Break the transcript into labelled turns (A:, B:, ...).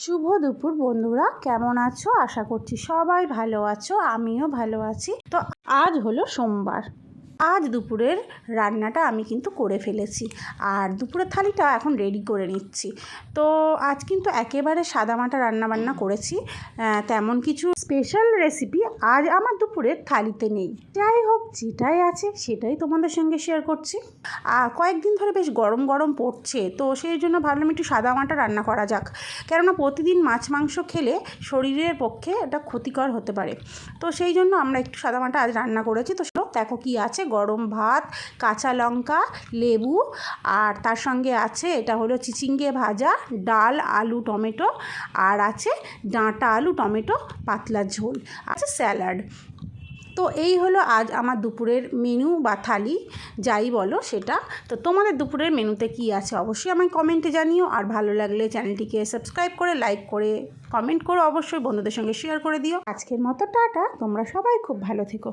A: শুভ দুপুর বন্ধুরা, কেমন আছো? আশা করছি সবাই ভালো আছো, আমিও ভালো আছি। তো আজ হলো সোমবার। আজ দুপুরের রান্নাটা আমি কিন্তু করে ফেলেছি। আর দুপুরের থালিটা এখন রেডি করে নিচ্ছি। তো আজ কিন্তু একেবারে সাদামাটা রান্নাবান্না করেছি। তেমন কিছু স্পেশাল রেসিপি আজ আমার দুপুরের থালিতে নেই। যাই হোক, যেটাই আছে সেটাই তোমাদের সঙ্গে শেয়ার করছি। আর কয়েকদিন ধরে বেশ গরম গরম পড়ছে, তো সেই জন্য ভাবলাম একটু সাদামাটা রান্না করা যাক। কেননা প্রতিদিন মাছ মাংস খেলে শরীরের পক্ষে এটা ক্ষতিকর হতে পারে। তো সেই জন্য আমরা একটু সাদামাটা আজ রান্না করেছি। তো দেখো কি আছে, গরম ভাত, কাঁচা লঙ্কা, লেবু, আর তার সঙ্গে আছে এটা হলো চিচিঙ্গে ভাজা, ডাল, আলু, টমেটো, আর আছে ডাঁটা আলু, টমেটো, পাতলা ঝোল, আছে স্যালাড। তো এই হলো আজ আমার দুপুরের মেনু বা থালি, যাই বলো সেটা। তো তোমাদের দুপুরের মেনুতে কি আছে অবশ্যই আমায় কমেন্টে জানিও, আর ভালো লাগলে চ্যানেলটিকে সাবস্ক্রাইব করে, লাইক করে, কমেন্ট করো অবশ্যই, বন্ধুদের সঙ্গে শেয়ার করে দিও। আজকের মতো টাটা, তোমরা সবাই খুব ভালো থেকো।